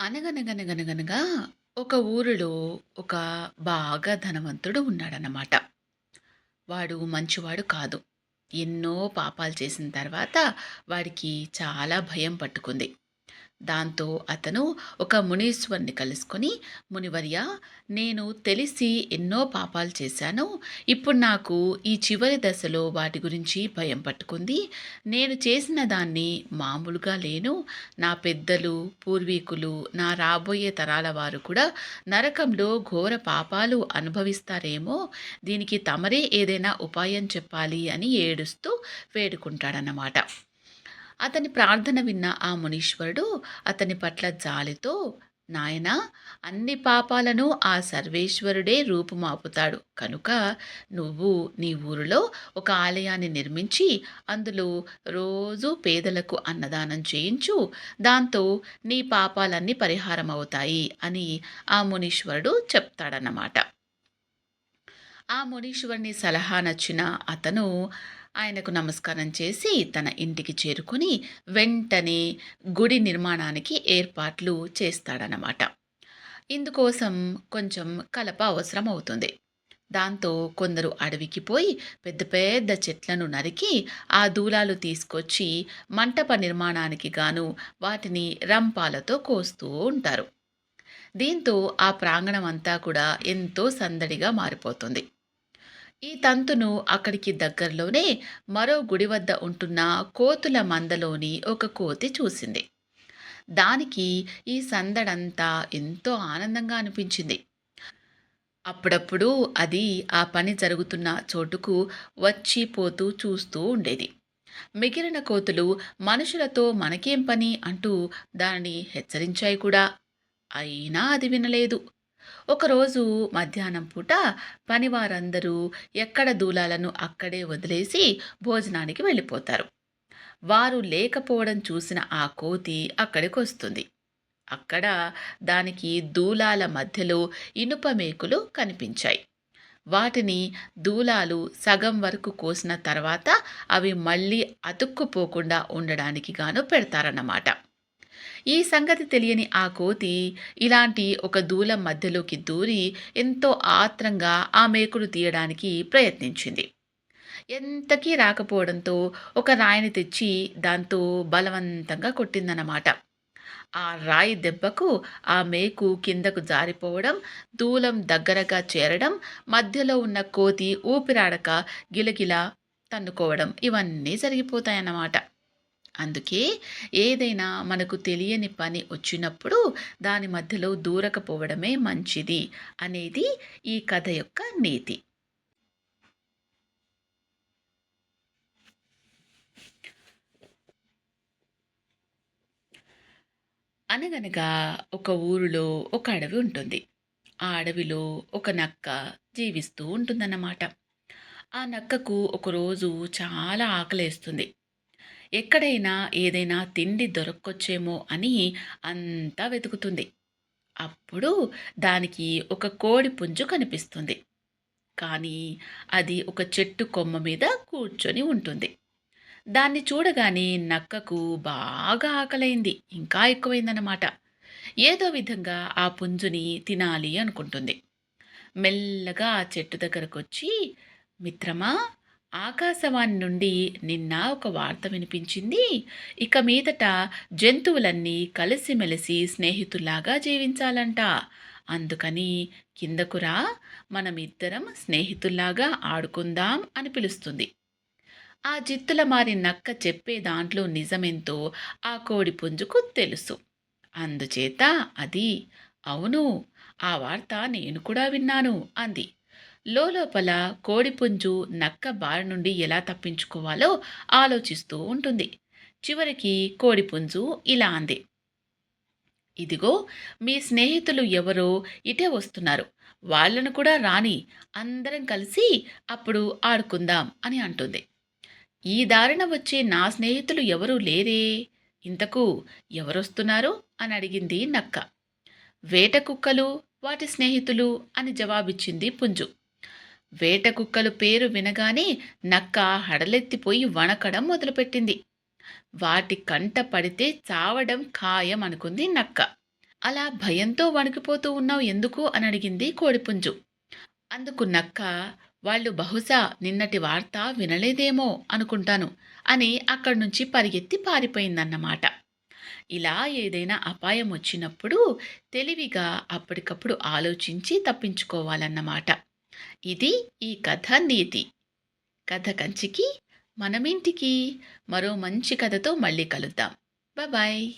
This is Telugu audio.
అనగనగనగనగనగా ఒక ఊరిలో ఒక బాగా ధనవంతుడు ఉన్నాడన్నమాట. వాడు మంచివాడు కాదు. ఎన్నో పాపాలు చేసిన తర్వాత వాడికి చాలా భయం పట్టుకుంది. దాంతో అతను ఒక మునీశ్వర్ని కలుసుకొని, మునివర్య నేను తెలిసి ఎన్నో పాపాలు చేశాను. ఇప్పుడు నాకు ఈ చివరి దశలో వాటి గురించి భయం పట్టుకుంది. నేను చేసిన దాన్ని మామూలుగా లేను. నా పెద్దలు, పూర్వీకులు, నా రాబోయే తరాల వారు కూడా నరకంలో ఘోర పాపాలు అనుభవిస్తారేమో! దీనికి తమరే ఏదైనా ఉపాయం చెప్పాలి" అని ఏడుస్తూ వేడుకుంటాడన్నమాట. అతని ప్రార్థన విన్న ఆ మునీశ్వరుడు అతని పట్ల జాలితో, "నాయనా! అన్ని పాపాలను ఆ సర్వేశ్వరుడే రూపుమాపుతాడు. కనుక నువ్వు నీ ఊరిలో ఒక ఆలయాన్ని నిర్మించి, అందులో రోజూ పేదలకు అన్నదానం చేయించు. దాంతో నీ పాపాలన్నీ పరిహారం అవుతాయి అని ఆ మునీశ్వరుడు చెప్తాడన్నమాట. ఆ మునీశ్వరుని సలహా నచ్చిన అతను ఆయనకు నమస్కారం చేసి తన ఇంటికి చేరుకొని వెంటనే గుడి నిర్మాణానికి ఏర్పాట్లు చేస్తాడనమాట. ఇందుకోసం కొంచెం కలప అవసరం అవుతుంది. దాంతో కొందరు అడవికి పోయి పెద్ద పెద్ద చెట్లను నరికి ఆ దూలాలు తీసుకొచ్చి మంటప నిర్మాణానికి గాను వాటిని రంపాలతో కోస్తూ ఉంటారు. దీంతో ఆ ప్రాంగణం అంతా కూడా ఎంతో సందడిగా మారిపోతుంది. ఈ తంతును అక్కడికి దగ్గరలోనే మరో గుడి వద్ద ఉంటున్న కోతుల మందలోని ఒక కోతి చూసింది. దానికి ఈ సందడంతా ఎంతో ఆనందంగా అనిపించింది. అప్పుడప్పుడు అది ఆ పని జరుగుతున్న చోటుకు వచ్చి పోతూ చూస్తూ ఉండేది. మిగిలిన కోతులు మనుషులతో మనకేం పని అంటూ దానిని హెచ్చరించాయి కూడా. అయినా అది వినలేదు. ఒకరోజు మధ్యాహ్నం పూట పనివారందరూ ఎక్కడ దూలాలను అక్కడే వదిలేసి భోజనానికి వెళ్ళిపోతారు. వారు లేకపోవడం చూసిన ఆ కోతి అక్కడికి వస్తుంది అక్కడ దానికి దూలాల మధ్యలో ఇనుప మేకులు కనిపించాయి. వాటిని దూలాలు సగం వరకు కోసిన తర్వాత అవి మళ్ళీ అతుక్కుపోకుండా ఉండడానికి గాను పెడతారన్నమాట. ఈ సంగతి తెలియని ఆ కోతి ఇలాంటి ఒక దూలం మధ్యలోకి దూరి ఎంతో ఆత్రంగా ఆ మేకులు తీయడానికి ప్రయత్నించింది. ఎంతకీ రాకపోవడంతో ఒక రాయిని తెచ్చి దాంతో బలవంతంగా కొట్టిందన్నమాట. ఆ రాయి దెబ్బకు ఆ మేకు కిందకు జారిపోవడం, దూలం దగ్గరగా చేరడం, మధ్యలో ఉన్న కోతి ఊపిరాడక గిలగిలా తన్నుకోవడం ఇవన్నీ జరిగిపోతాయన్నమాట. అందుకే ఏదైనా మనకు తెలియని పని వచ్చినప్పుడు దాని మధ్యలో దూరకపోవడమే మంచిది అనేది ఈ కథ యొక్క నీతి. అనగనగా ఒక ఊరిలో ఒక అడవి ఉంటుంది. ఆ అడవిలో ఒక నక్క జీవిస్తూ ఉంటుందన్నమాట. ఆ నక్కకు ఒకరోజు చాలా ఆకలేస్తుంది. ఎక్కడైనా ఏదైనా తిండి దొరక్కొచ్చేమో అని అంతా వెతుకుతుంది. అప్పుడు దానికి ఒక కోడి పుంజు కనిపిస్తుంది. కానీ అది ఒక చెట్టు కొమ్మ మీద కూర్చొని ఉంటుంది. దాన్ని చూడగానే నక్కకు బాగా ఆకలైంది. ఇంకా ఎక్కువైందన్నమాట. ఏదో విధంగా ఆ పుంజుని తినాలి అనుకుంటుంది. మెల్లగా ఆ చెట్టు దగ్గరకొచ్చి, "మిత్రమా ఆకాశవాణి నుండి నిన్న ఒక వార్త వినిపించింది. ఇక మీదట జంతువులన్నీ కలిసిమెలిసి స్నేహితుల్లాగా జీవించాలంట. అందుకని కిందకురా మనమిద్దరం స్నేహితుల్లాగా ఆడుకుందాం" అని పిలుస్తుంది. ఆ జిత్తుల మారి నక్క చెప్పే దాంట్లో నిజమెంతో ఆ కోడి పుంజుకు తెలుసు. అందుచేత అది, "అవును, ఆ వార్త నేను కూడా విన్నాను" అంది. లోలోపల కోడిపుంజు నక్క బారి నుండి ఎలా తప్పించుకోవాలో ఆలోచిస్తూ ఉంటుంది. చివరికి కోడిపుంజు ఇలా అంది. "ఇదిగో మీ స్నేహితులు ఎవరో ఇటే వస్తున్నారు. వాళ్ళను కూడా రాని అందరం కలిసి అప్పుడు ఆడుకుందాం" అని అంటుంది. "ఈ దారిన వచ్చే నా స్నేహితులు ఎవరూ లేరే. ఇంతకు ఎవరొస్తున్నారు" అని అడిగింది నక్క. "వేట కుక్కలు, వాటి స్నేహితులు" అని జవాబిచ్చింది పుంజు. వేట కుక్కలు పేరు వినగానే నక్క హడలెత్తిపోయి వణకడం మొదలుపెట్టింది. వాటి కంట పడితే చావడం ఖాయం అనుకుంది నక్క. అలా భయంతో వణికిపోతూ ఉన్నావు ఎందుకు అని అడిగింది కోడిపుంజు అందుకు నక్క వాళ్ళు బహుశా నిన్నటి వార్త వినలేదేమో అనుకుంటాను అని అక్కడి నుంచి పరిగెత్తి పారిపోయిందన్నమాట ఇలా ఏదైనా అపాయం వచ్చినప్పుడు తెలివిగా అప్పటికప్పుడు ఆలోచించి తప్పించుకోవాలన్నమాట ఇది ఈ కథ నీతి. కథ కంచికి మనమింటికి? మరో మంచి కథతో మళ్ళీ కలుద్దాం. బాయ్